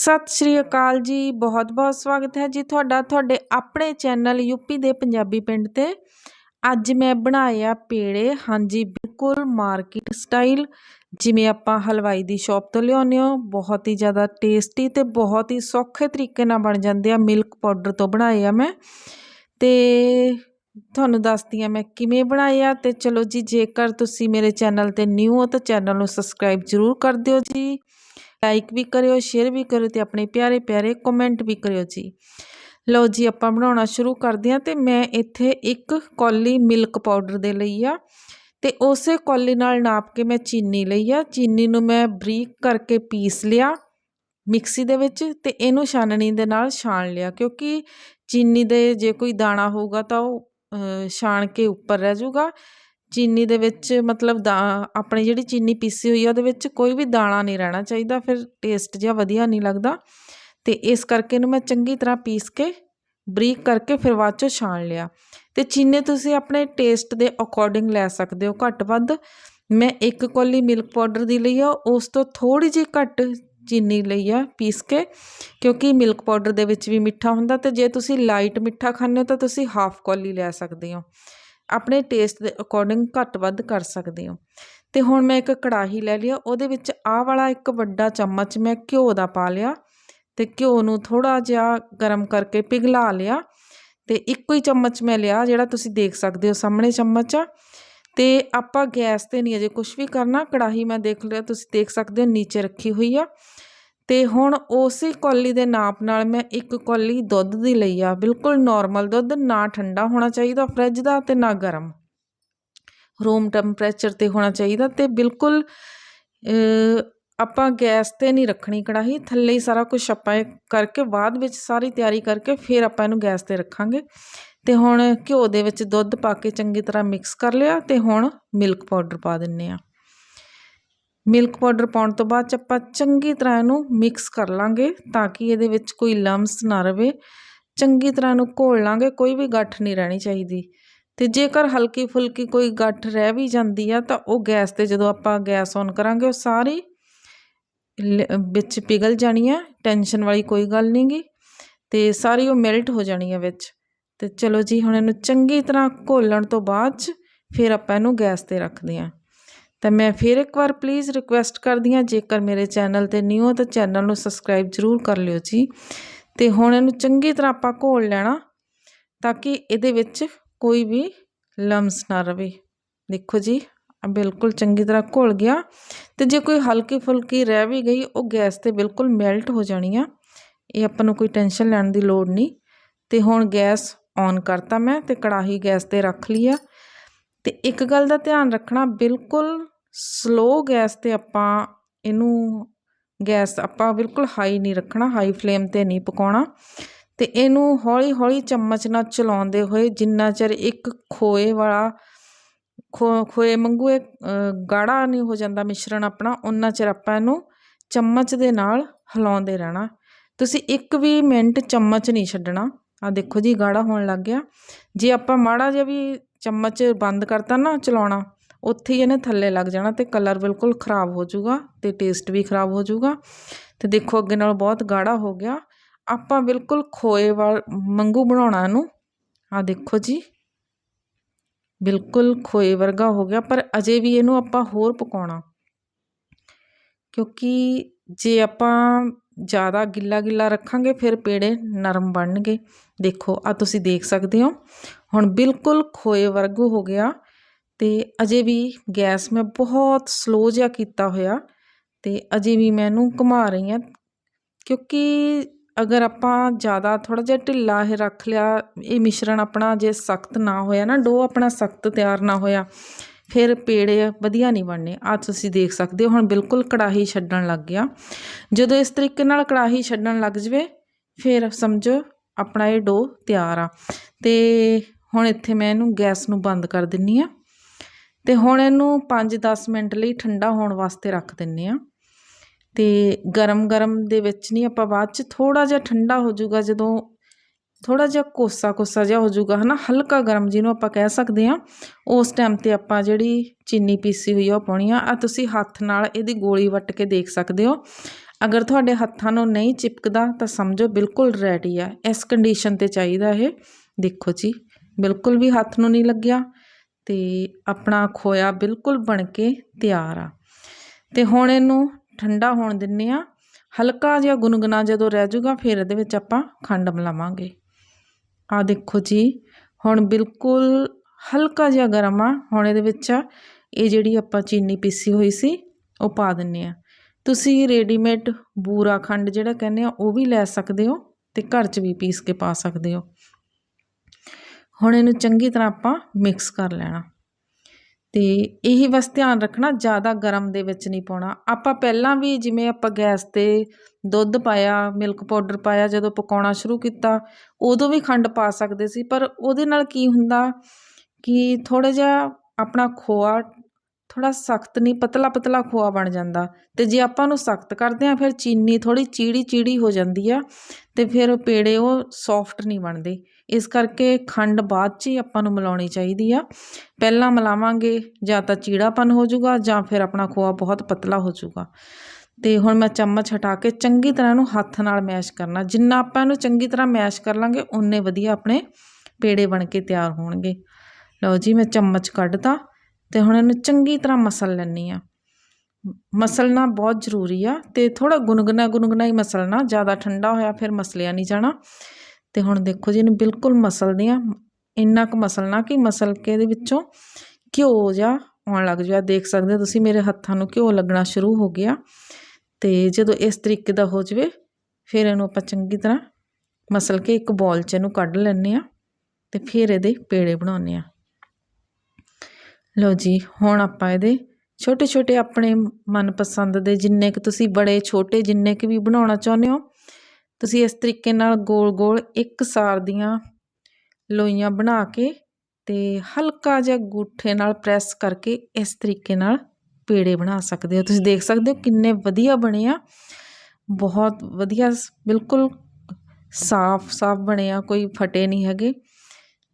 ਸਤਿ ਸ਼੍ਰੀ ਅਕਾਲ ਜੀ। ਬਹੁਤ-ਬਹੁਤ ਸਵਾਗਤ ਹੈ ਜੀ ਤੁਹਾਡਾ, ਤੁਹਾਡੇ ਆਪਣੇ ਚੈਨਲ ਯੂਪੀ ਦੇ ਪੰਜਾਬੀ ਪਿੰਡ ਤੇ। ਅੱਜ ਮੈਂ ਬਣਾਇਆ ਪੇੜੇ। ਹਾਂਜੀ, ਬਿਲਕੁਲ ਮਾਰਕੀਟ ਸਟਾਈਲ। ਜਿਵੇਂ ਆਪਾਂ ਹਲਵਾਈ ਦੀ ਸ਼ਾਪ ਤੋਂ ਲਿਆਉਂਦੇ ਹੋ, ਬਹੁਤ ਹੀ ਜ਼ਿਆਦਾ ਟੇਸਟੀ ਤੇ ਬਹੁਤ ਹੀ ਸੌਖੇ ਤਰੀਕੇ ਨਾਲ ਬਣ ਜਾਂਦੇ ਆ। ਮਿਲਕ ਪਾਊਡਰ ਤੋਂ ਬਣਾਏ ਆ ਮੈਂ। ਤੇ ਤੁਹਾਨੂੰ ਦੱਸਦੀ ਆ ਮੈਂ ਕਿਵੇਂ ਬਣਾਏ ਆ ਤੇ ਚਲੋ ਜੀ, ਜੇਕਰ ਤੁਸੀਂ ਮੇਰੇ ਚੈਨਲ ਤੇ ਨਿਊ ਹੋ ਤਾਂ ਚੈਨਲ ਨੂੰ ਸਬਸਕ੍ਰਾਈਬ ਜ਼ਰੂਰ ਕਰ ਦਿਓ ਜੀ। ਲਾਈਕ ਵੀ ਕਰਿਓ ਸ਼ੇਅਰ ਵੀ ਕਰਿਓ ਤੇ ਆਪਣੇ ਪਿਆਰੇ ਪਿਆਰੇ ਕਮੈਂਟ ਵੀ ਕਰਿਓ ਜੀ। ਲਓ ਜੀ, ਆਪਾਂ ਬਣਾਉਣਾ ਸ਼ੁਰੂ ਕਰਦੇ ਹਾਂ ਤੇ ਮੈਂ ਇੱਥੇ ਇੱਕ ਕੌਲੀ ਮਿਲਕ ਪਾਊਡਰ ਦੇ ਲਈ ਆ ਤੇ ਉਸੇ ਕੌਲੀ ਨਾਲ ਨਾਪ ਕੇ ਮੈਂ ਚੀਨੀ ਲਈ ਆ। ਚੀਨੀ ਨੂੰ ਮੈਂ ਬਰੀਕ ਕਰਕੇ ਪੀਸ ਲਿਆ ਮਿਕਸੀ ਦੇ ਵਿੱਚ ਤੇ ਇਹਨੂੰ ਛਾਨਣੀ ਦੇ ਨਾਲ ਛਾਣ ਲਿਆ ਕਿਉਂਕਿ ਚੀਨੀ ਦੇ ਜੇ ਕੋਈ ਦਾਣਾ ਹੋਊਗਾ ਤਾਂ ਉਹ ਛਾਣ ਕੇ ਉੱਪਰ ਰਹਿ ਜਾਊਗਾ। ਚੀਨੀ ਦੇ ਵਿੱਚ ਮਤਲਬ ਦਾ, ਆਪਣੀ ਜਿਹੜੀ ਚੀਨੀ ਪੀਸੀ ਹੋਈ ਆ, ਉਹਦੇ ਵਿੱਚ ਕੋਈ ਵੀ ਦਾਣਾ ਨਹੀਂ ਰਹਿਣਾ ਚਾਹੀਦਾ, ਫਿਰ ਟੇਸਟ ਜਿਹਾ ਵਧੀਆ ਨਹੀਂ ਲੱਗਦਾ। ਤੇ ਇਸ ਕਰਕੇ ਇਹਨੂੰ ਮੈਂ ਚੰਗੀ ਤਰ੍ਹਾਂ ਪੀਸ ਕੇ, ਬਰੀਕ ਕਰਕੇ ਫਿਰ ਬਾਅਦ ਚੋਂ ਛਾਣ ਲਿਆ। ਤੇ ਚੀਨੇ ਤੁਸੀਂ ਆਪਣੇ ਟੇਸਟ ਦੇ ਅਕੋਰਡਿੰਗ ਲੈ ਸਕਦੇ ਹੋ, ਘੱਟ ਵੱਧ। ਮੈਂ ਇੱਕ ਕੋਲੀ ਮਿਲਕ ਪਾਊਡਰ ਦੀ ਲਈ ਆ, ਉਸ ਤੋਂ ਥੋੜੀ ਜਿਹੀ ਘੱਟ ਚੀਨੀ ਲਈ ਆ ਪੀਸ ਕੇ, ਕਿਉਂਕਿ ਮਿਲਕ ਪਾਊਡਰ ਦੇ ਵਿੱਚ ਵੀ ਮਿੱਠਾ ਹੁੰਦਾ ਤੇ ਜੇ ਤੁਸੀਂ ਲਾਈਟ ਮਿੱਠਾ ਖਾਂਦੇ ਹੋ ਤਾਂ ਤੁਸੀਂ ਹਾਫ ਕੋਲੀ ਲੈ ਸਕਦੇ ਹੋ। ਆਪਣੇ ਟੇਸਟ ਦੇ ਅਕੋਰਡਿੰਗ ਘੱਟ ਵੱਧ ਕਰ ਸਕਦੇ ਹੋ। ਤੇ ਹੁਣ ਮੈਂ ਇੱਕ ਕੜਾਹੀ ਲੈ ਲਿਆ ਉਹਦੇ ਵਿੱਚ ਆਹ ਵਾਲਾ ਇੱਕ ਵੱਡਾ ਚਮਚ ਮੈਂ ਘਿਓ ਦਾ ਪਾ ਲਿਆ ਤੇ ਘਿਓ ਨੂੰ ਥੋੜਾ ਜਿਹਾ ਗਰਮ ਕਰਕੇ ਪਿਘਲਾ ਲਿਆ ਤੇ ਇੱਕੋ ਹੀ ਚਮਚ ਮੈਂ ਲਿਆ ਜਿਹੜਾ ਤੁਸੀਂ ਦੇਖ ਸਕਦੇ ਹੋ ਸਾਹਮਣੇ ਚਮਚ ਆ। ਤੇ ਆਪਾਂ ਗੈਸ ਤੇ ਨਹੀਂ ਅਜੇ ਕੁਝ ਵੀ ਕਰਨਾ, ਕੜਾਹੀ ਮੈਂ ਦੇਖ ਲਿਆ, ਤੁਸੀਂ ਦੇਖ ਸਕਦੇ ਹੋ ਨੀਚੇ ਰੱਖੀ ਹੋਈ ਆ। ਅਤੇ ਹੁਣ ਉਸੇ ਕੌਲੀ ਦੇ ਨਾਪ ਨਾਲ ਮੈਂ ਇੱਕ ਕੌਲੀ ਦੁੱਧ ਦੀ ਲਈ ਆ। ਬਿਲਕੁਲ ਨੋਰਮਲ ਦੁੱਧ, ਨਾ ਠੰਡਾ ਹੋਣਾ ਚਾਹੀਦਾ ਫਰਿੱਜ ਦਾ ਅਤੇ ਨਾ ਗਰਮ। ਰੂਮ ਟੈਂਪਰੇਚਰ ਤੇ ਹੋਣਾ ਚਾਹੀਦਾ ਤੇ ਬਿਲਕੁਲ ਆਪਾਂ ਗੈਸ ਤੇ ਨਹੀਂ ਰੱਖਣੀ ਕੜਾਹੀ। ਥੱਲੇ ਹੀ ਸਾਰਾ ਕੁਝ ਆਪਾਂ ਕਰਕੇ ਬਾਅਦ ਵਿੱਚ ਸਾਰੀ ਤਿਆਰੀ ਕਰਕੇ ਫਿਰ ਆਪਾਂ ਇਹਨੂੰ ਗੈਸ ਤੇ ਰੱਖਾਂਗੇ। ਤੇ ਹੁਣ ਘਿਓ ਦੇ ਵਿੱਚ ਦੁੱਧ ਪਾ ਕੇ ਚੰਗੀ ਤਰ੍ਹਾਂ ਮਿਕਸ ਕਰ ਲਿਆ ਤੇ ਹੁਣ ਮਿਲਕ ਪਾਊਡਰ ਪਾ ਦਿੰਨੇ ਆ। ਮਿਲਕ ਪਾਊਡਰ ਪਾਉਣ ਤੋਂ ਬਾਅਦ ਚ ਆਪਾਂ ਚੰਗੀ ਤਰ੍ਹਾਂ ਇਹਨੂੰ ਮਿਕਸ ਕਰ ਲਾਂਗੇ ਤਾਂ ਕਿ ਇਹਦੇ ਵਿੱਚ ਕੋਈ ਲੰਮਸ ਨਾ ਰਵੇ। ਚੰਗੀ ਤਰ੍ਹਾਂ ਇਹਨੂੰ ਘੋਲ ਲਾਂਗੇ, ਕੋਈ ਵੀ ਗੱਠ ਨਹੀਂ ਰਹਿਣੀ ਚਾਹੀਦੀ। ਤੇ ਜੇਕਰ ਹਲਕੀ ਫੁਲਕੀ ਕੋਈ ਗੱਠ ਰਹਿ ਵੀ ਜਾਂਦੀ ਆ ਤਾਂ ਉਹ ਗੈਸ ਤੇ ਜਦੋਂ ਆਪਾਂ ਗੈਸ ਔਨ ਕਰਾਂਗੇ, ਉਹ ਸਾਰੀ ਵਿੱਚ ਪਿਘਲ ਜਾਣੀ ਆ, ਟੈਨਸ਼ਨ ਵਾਲੀ ਕੋਈ ਗੱਲ ਨਹੀਂਗੀ ਤੇ ਸਾਰੀ ਉਹ ਮੈਲਟ ਹੋ ਜਾਣੀ ਆ ਵਿੱਚ। ਤੇ ਚਲੋ ਜੀ, ਹੁਣ ਇਹਨੂੰ ਚੰਗੀ ਤਰ੍ਹਾਂ ਘੋਲਣ ਤੋਂ ਬਾਅਦ ਚ ਫਿਰ ਆਪਾਂ ਇਹਨੂੰ ਗੈਸ ਤੇ ਰੱਖਦੇ ਆਂ। ਤਾਂ ਮੈਂ ਫਿਰ ਇੱਕ ਵਾਰ ਪਲੀਜ਼ ਰਿਕੁਐਸਟ ਕਰਦੀ ਹਾਂ, ਜੇਕਰ ਮੇਰੇ ਚੈਨਲ ਤੇ ਨਿਊ ਹੋ ਤਾਂ ਚੈਨਲ ਨੂੰ ਸਬਸਕ੍ਰਾਈਬ ਜ਼ਰੂਰ ਕਰ ਲਿਓ ਜੀ। ਤੇ ਹੁਣ ਇਹਨੂੰ ਚੰਗੀ ਤਰ੍ਹਾਂ ਆਪਾਂ ਘੋਲ ਲੈਣਾ, ਤਾਂ ਕਿ ਇਹਦੇ ਵਿੱਚ ਕੋਈ ਵੀ ਲਮਸ ਨਾ ਰਵੇ। ਦੇਖੋ ਜੀ ਬਿਲਕੁਲ ਚੰਗੀ ਤਰ੍ਹਾਂ ਘੁਲ ਗਿਆ। ਤੇ ਜੇ ਕੋਈ ਹਲਕੀ ਫੁਲਕੀ ਰਹਿ ਵੀ ਗਈ, ਉਹ ਗੈਸ ਤੇ ਬਿਲਕੁਲ ਮੈਲਟ ਹੋ ਜਾਣੀ ਆ। ਇਹ ਆਪਾਂ ਨੂੰ ਕੋਈ ਟੈਨਸ਼ਨ ਲੈਣ ਦੀ ਲੋੜ ਨਹੀਂ। ਤੇ ਹੁਣ ਗੈਸ ਔਨ ਕਰਤਾ ਮੈਂ ਤੇ ਕੜਾਹੀ ਗੈਸ ਤੇ ਰੱਖ ਲਈ ਆ। ਅਤੇ ਇੱਕ ਗੱਲ ਦਾ ਧਿਆਨ ਰੱਖਣਾ, ਬਿਲਕੁਲ ਸਲੋ ਗੈਸ ਤੇ ਆਪਾਂ ਇਹਨੂੰ, ਗੈਸ ਆਪਾਂ ਬਿਲਕੁਲ ਹਾਈ ਨਹੀਂ ਰੱਖਣਾ ਹਾਈ ਫਲੇਮ ਤੇ ਨਹੀਂ ਪਕਾਉਣਾ। ਅਤੇ ਇਹਨੂੰ ਹੌਲੀ ਹੌਲੀ ਚਮਚ ਨਾਲ ਚਲਾਉਂਦੇ ਹੋਏ ਜਿੰਨਾ ਚਿਰ ਇੱਕ ਖੋਏ ਵਾਲਾ, ਖੋ, ਖੋਏ ਵਾਂਗੂ ਇਹ ਗਾੜਾ ਨਹੀਂ ਹੋ ਜਾਂਦਾ ਮਿਸ਼ਰਣ ਆਪਣਾ ਉਹਨਾਂ ਚਿਰ ਆਪਾਂ ਇਹਨੂੰ ਚਮਚ ਦੇ ਨਾਲ ਹਿਲਾਉਂਦੇ ਰਹਿਣਾ। ਤੁਸੀਂ ਇੱਕ ਵੀ ਮਿੰਟ ਚਮਚ ਨਹੀਂ ਛੱਡਣਾ। ਆ ਦੇਖੋ ਜੀ, ਗਾੜਾ ਹੋਣ ਲੱਗ ਗਿਆ। ਜੇ ਆਪਾਂ ਮਾੜਾ ਜਿਹਾ ਵੀ ਚਮਚ ਬੰਦ ਕਰਤਾ ਨਾ, ਚਲਾਉਣਾ, ਉੱਥੇ ਹੀ ਇਹਨੇ ਥੱਲੇ ਲੱਗ ਜਾਣਾ ਤੇ ਕਲਰ ਬਿਲਕੁਲ ਖਰਾਬ ਹੋ ਜਾਊਗਾ ਤੇ ਟੇਸਟ ਵੀ ਖਰਾਬ ਹੋ ਜਾਊਗਾ। ਤੇ ਦੇਖੋ ਅੱਗੇ ਨਾਲ ਬਹੁਤ ਗਾੜਾ ਹੋ ਗਿਆ। ਆਪਾਂ ਬਿਲਕੁਲ ਖੋਏ ਵਾਲ ਮੰਗੂ ਬਣਾਉਣਾ ਇਹਨੂੰ। ਆ ਦੇਖੋ ਜੀ, ਬਿਲਕੁਲ ਖੋਏ ਵਰਗਾ ਹੋ ਗਿਆ, ਪਰ ਅਜੇ ਵੀ ਇਹਨੂੰ ਆਪਾਂ ਹੋਰ ਪਕਾਉਣਾ। ਕਿਉਂਕਿ ਜੇ ਆਪਾਂ ਜ਼ਿਆਦਾ ਗਿੱਲਾ ਗਿੱਲਾ ਰੱਖਾਂਗੇ, ਫਿਰ ਪੇੜੇ ਨਰਮ ਬਣਨਗੇ। ਦੇਖੋ ਆ ਤੁਸੀਂ ਦੇਖ ਸਕਦੇ ਹੋ। ਹੁਣ ਬਿਲਕੁਲ ਖੋਏ ਵਰਗੂ ਹੋ ਗਿਆ ਤੇ ਅਜੇ ਵੀ ਗੈਸ ਮੈਂ ਬਹੁਤ ਸਲੋ ਜਿਹਾ ਕੀਤਾ ਹੋਇਆ ਤੇ ਅਜੇ ਵੀ ਮੈਂ ਇਹਨੂੰ ਘੁਮਾ ਰਹੀ ਹਾਂ। ਕਿਉਂਕਿ ਅਗਰ ਆਪਾਂ ਜ਼ਿਆਦਾ ਥੋੜਾ ਜਿਹਾ ਢਿੱਲਾ ਇਹ ਰੱਖ ਲਿਆ, ਇਹ ਮਿਸ਼ਰਣ ਆਪਣਾ ਜੇ ਸਖਤ ਨਾ ਹੋਇਆ ਨਾ, ਡੋ ਆਪਣਾ ਸਖਤ ਤਿਆਰ ਨਾ ਹੋਇਆ ਫਿਰ ਪੇੜੇ ਵਧੀਆ ਨਹੀਂ ਬਣਨੇ ਆ ਤੁਸੀਂ ਦੇਖ ਸਕਦੇ ਹੋ, ਹੁਣ ਬਿਲਕੁਲ ਕੜਾਹੀ ਛੱਡਣ ਲੱਗ ਗਿਆ। ਜਦੋਂ ਇਸ ਤਰੀਕੇ ਨਾਲ ਕੜਾਹੀ ਛੱਡਣ ਲੱਗ ਜਵੇ, ਫਿਰ ਸਮਝੋ ਆਪਣਾ ਇਹ ਡੋ ਤਿਆਰ ਆ। ਤੇ ਹੁਣ ਇੱਥੇ ਮੈਂ ਇਹਨੂੰ ਗੈਸ ਨੂੰ ਬੰਦ ਕਰ ਦਿੰਨੀ ਆ। ਤੇ ਹੁਣ ਇਹਨੂੰ 5-10 ਮਿੰਟ ਲਈ ਠੰਡਾ ਹੋਣ ਵਾਸਤੇ ਰੱਖ ਦਿੰਨੇ ਆ। ਤੇ ਗਰਮ-ਗਰਮ ਦੇ ਵਿੱਚ ਨਹੀਂ, ਆਪਾਂ ਬਾਅਦ ਚ ਥੋੜਾ ਜਿਹਾ ਠੰਡਾ ਹੋ ਜਾਊਗਾ ਜਦੋਂ ਥੋੜਾ ਜਿਹਾ ਕੋਸਾ ਕੋਸਾ ਜਿਹਾ ਹੋ ਜਾਊਗਾ, ਹਨਾ? ਹਲਕਾ ਗਰਮ ਜਿਹਨੂੰ ਆਪਾਂ ਕਹਿ ਸਕਦੇ ਆ ਉਸ ਟਾਈਮ ਤੇ ਆਪਾਂ ਜਿਹੜੀ ਚੀਨੀ ਪੀਸੀ ਹੋਈ ਆ, ਉਹ ਪਾਉਣੀ ਆ। ਆ ਤੁਸੀਂ ਹੱਥ ਨਾਲ ਇਹਦੀ ਗੋਲੀ ਵੱਟ ਕੇ ਦੇਖ ਸਕਦੇ ਹੋ। ਅਗਰ ਤੁਹਾਡੇ ਹੱਥਾਂ ਨੂੰ ਨਹੀਂ ਚਿਪਕਦਾ, ਤਾਂ ਸਮਝੋ ਬਿਲਕੁਲ ਰੈਡੀ ਆ। ਇਸ ਕੰਡੀਸ਼ਨ ਤੇ ਚਾਹੀਦਾ ਇਹ। ਦੇਖੋ ਜੀ, ਬਿਲਕੁਲ ਵੀ ਹੱਥ ਨੂੰ ਨਹੀਂ ਲੱਗਿਆ ਤੇ ਆਪਣਾ ਖੋਇਆ ਬਿਲਕੁਲ ਬਣ ਕੇ ਤਿਆਰ ਆ। ਤੇ ਹੁਣ ਇਹਨੂੰ ਠੰਡਾ ਹੋਣ ਦਿੰਨੇ ਆ। ਹਲਕਾ ਜਿਹਾ ਗੁਨਗੁਨਾ ਜਦੋਂ ਰਹਿ ਜਾਊਗਾ, ਫਿਰ ਇਹਦੇ ਵਿੱਚ ਆਪਾਂ ਖੰਡ ਮਿਲਾਵਾਂਗੇ। ਆ ਦੇਖੋ ਜੀ, ਹੁਣ ਬਿਲਕੁਲ ਹਲਕਾ ਜਿਹਾ ਗਰਮ ਆ। ਹੁਣ ਇਹਦੇ ਵਿੱਚ ਇਹ ਜਿਹੜੀ ਆਪਾਂ ਚੀਨੀ ਪੀਸੀ ਹੋਈ ਸੀ, ਉਹ ਪਾ ਦਿੰਨੇ ਆ। ਤੁਸੀਂ ਰੈਡੀਮੇਡ ਬੂਰਾ ਖੰਡ ਜਿਹੜਾ ਕਹਿੰਦੇ ਆ, ਉਹ ਵੀ ਲੈ ਸਕਦੇ ਹੋ ਤੇ ਘਰ 'ਚ ਵੀ ਪੀਸ ਕੇ ਪਾ ਸਕਦੇ ਹੋ। ਹੁਣ ਇਹਨੂੰ ਚੰਗੀ ਤਰ੍ਹਾਂ ਆਪਾਂ ਮਿਕਸ ਕਰ ਲੈਣਾ। ਅਤੇ ਇਹੀ ਬਸ ਧਿਆਨ ਰੱਖਣਾ, ਜ਼ਿਆਦਾ ਗਰਮ ਦੇ ਵਿੱਚ ਨਹੀਂ ਪਾਉਣਾ। ਆਪਾਂ ਪਹਿਲਾਂ ਵੀ ਜਿਵੇਂ ਆਪਾਂ ਗੈਸ ਤੇ ਦੁੱਧ ਪਾਇਆ, ਮਿਲਕ ਪਾਊਡਰ ਪਾਇਆ, ਜਦੋਂ ਪਕਾਉਣਾ ਸ਼ੁਰੂ ਕੀਤਾ, ਉਦੋਂ ਵੀ ਖੰਡ ਪਾ ਸਕਦੇ ਸੀ, ਪਰ ਉਹਦੇ ਨਾਲ ਕੀ ਹੁੰਦਾ ਕਿ ਥੋੜ੍ਹਾ ਜਿਹਾ ਆਪਣਾ ਖੋਆ ਥੋੜਾ ਸਖਤ ਨਹੀਂ ਪਤਲਾ ਪਤਲਾ ਖੋਆ ਬਣ ਜਾਂਦਾ। ਤੇ ਜੇ ਆਪਾਂ ਉਹਨੂੰ ਸਖਤ ਕਰਦੇ ਆ ਫਿਰ ਚੀਨੀ ਥੋੜੀ ਚੀੜੀ ਚੀੜੀ ਹੋ ਜਾਂਦੀ ਆ ਤੇ ਫਿਰ ਪੇੜੇ ਉਹ ਸੌਫਟ ਨਹੀਂ ਬਣਦੇ। ਇਸ ਕਰਕੇ ਖੰਡ ਬਾਅਦ 'ਚ ਹੀ ਆਪਾਂ ਨੂੰ ਮਿਲਾਉਣੀ ਚਾਹੀਦੀ ਆ। ਪਹਿਲਾਂ ਮਿਲਾਵਾਂਗੇ, ਜਾਂ ਤਾਂ ਚੀੜਾਪਨ ਹੋ ਜਾਊਗਾ, ਜਾਂ ਫਿਰ ਆਪਣਾ ਖੋਆ ਬਹੁਤ ਪਤਲਾ ਹੋ ਜਾਊਗਾ। ਤੇ ਹੁਣ ਮੈਂ ਚਮਚ ਹਟਾ ਕੇ ਚੰਗੀ ਤਰ੍ਹਾਂ ਇਹਨੂੰ ਹੱਥ ਨਾਲ ਮੈਸ਼ ਕਰਨਾ। ਜਿੰਨਾ ਆਪਾਂ ਇਹਨੂੰ ਚੰਗੀ ਤਰ੍ਹਾਂ ਮੈਸ਼ ਕਰ ਲਾਂਗੇ ਉਨੇ ਵਧੀਆ ਆਪਣੇ ਪੇੜੇ ਬਣ ਕੇ ਤਿਆਰ ਹੋਣਗੇ। ਲਓ ਜੀ, ਮੈਂ ਚਮਚ ਕੱਢਤਾ। ਅਤੇ ਹੁਣ ਇਹਨੂੰ ਚੰਗੀ ਤਰ੍ਹਾਂ ਮਸਲ ਲੈਂਦੀ ਹਾਂ। ਮਸਲਣਾ ਬਹੁਤ ਜ਼ਰੂਰੀ ਆ ਅਤੇ ਥੋੜ੍ਹਾ ਗੁਨਗੁਨਾ ਗੁਨਗੁਨਾ ਹੀ ਮਸਲਣਾ, ਜ਼ਿਆਦਾ ਠੰਡਾ ਹੋਇਆ ਫਿਰ ਮਸਲਿਆ ਨਹੀਂ ਜਾਣਾ। ਅਤੇ ਹੁਣ ਦੇਖੋ ਜੀ ਇਹਨੂੰ ਬਿਲਕੁਲ ਮਸਲਦੇ ਆ ਇੰਨਾ ਕੁ ਮਸਲਣਾ ਕਿ ਮਸਲ ਕੇ ਇਹਦੇ ਵਿੱਚੋਂ ਘਿਓ ਜਿਹਾ ਆਉਣ ਲੱਗ ਜਾਵੇ। ਦੇਖ ਸਕਦੇ ਹੋ ਤੁਸੀਂ ਮੇਰੇ ਹੱਥਾਂ ਨੂੰ ਘਿਓ ਲੱਗਣਾ ਸ਼ੁਰੂ ਹੋ ਗਿਆ। ਤੇ ਜਦੋਂ ਇਸ ਤਰੀਕੇ ਦਾ ਹੋ ਜਾਵੇ, ਫਿਰ ਇਹਨੂੰ ਆਪਾਂ ਚੰਗੀ ਤਰ੍ਹਾਂ ਮਸਲ ਕੇ ਇੱਕ ਬੋਲ 'ਚ ਇਹਨੂੰ ਕੱਢ ਲੈਂਦੇ ਆ ਤੇ ਫਿਰ ਇਹਦੇ ਪੇੜੇ ਬਣਾਉਂਦੇ ਆ ਲਓ ਜੀ, ਹੁਣ ਆਪਾਂ ਇਹਦੇ ਛੋਟੇ ਛੋਟੇ ਆਪਣੇ ਮਨਪਸੰਦ ਦੇ ਜਿੰਨੇ ਕਿ ਤੁਸੀਂ ਬੜੇ ਛੋਟੇ ਜਿੰਨੇ ਕਿ ਵੀ ਬਣਾਉਣਾ ਚਾਹੁੰਦੇ ਹੋ, ਤੁਸੀਂ ਇਸ ਤਰੀਕੇ ਨਾਲ ਗੋਲ ਗੋਲ ਇੱਕ ਸਾਰ ਦੀਆਂ ਲੋਈਆਂ ਬਣਾ ਕੇ ਤੇ ਹਲਕਾ ਜਿਹਾ ਗੂਠੇ ਨਾਲ ਪ੍ਰੈਸ ਕਰਕੇ ਇਸ ਤਰੀਕੇ ਨਾਲ ਪੇੜੇ ਬਣਾ ਸਕਦੇ ਹੋ। ਤੁਸੀਂ ਦੇਖ ਸਕਦੇ ਹੋ ਕਿੰਨੇ ਵਧੀਆ ਬਣੇ ਆ। ਬਹੁਤ ਵਧੀਆ, ਬਿਲਕੁਲ ਸਾਫ਼ ਸਾਫ਼ ਬਣੇ ਆ, ਕੋਈ ਫਟੇ ਨਹੀਂ ਹੈਗੇ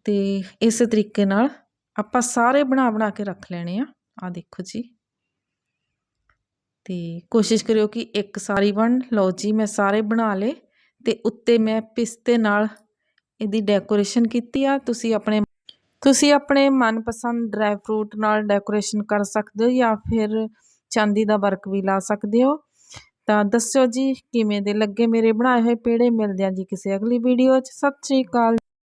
ਤੇ ਇਸੇ ਤਰੀਕੇ ਨਾਲ ਆਪਾਂ ਸਾਰੇ ਬਣਾ ਬਣਾ ਕੇ ਰੱਖ ਲੈਣੇ ਆ। ਆ ਦੇਖੋ ਜੀ। ਤੇ ਕੋਸ਼ਿਸ਼ ਕਰਿਓ ਕਿ ਇੱਕ ਸਾਰੀ ਬਣ। ਲਓ ਜੀ, ਮੈਂ ਸਾਰੇ ਬਣਾ ਲਏ ਤੇ ਉੱਤੇ ਮੈਂ ਪਿਸਤੇ ਨਾਲ ਇਹਦੀ ਡੈਕੋਰੇਸ਼ਨ ਕੀਤੀ ਆ। ਤੁਸੀਂ ਆਪਣੇ ਤੁਸੀਂ ਆਪਣੇ ਮਨਪਸੰਦ ਡਰਾਈ ਫਰੂਟ ਨਾਲ ਡੈਕੋਰੇਸ਼ਨ ਕਰ ਸਕਦੇ ਹੋ ਜਾਂ ਫਿਰ ਚਾਂਦੀ ਦਾ ਵਰਕ ਵੀ ਲਾ ਸਕਦੇ ਹੋ। ਤਾਂ ਦੱਸਿਓ ਜੀ, ਕਿਵੇਂ ਦੇ ਲੱਗੇ ਮੇਰੇ ਬਣਾਏ ਹੋਏ ਪੇੜੇ? ਮਿਲਦੇ ਆ ਜੀ ਕਿਸੇ ਅਗਲੀ ਵੀਡੀਓ 'ਚ। ਸਤਿ ਸ਼੍ਰੀ ਅਕਾਲ।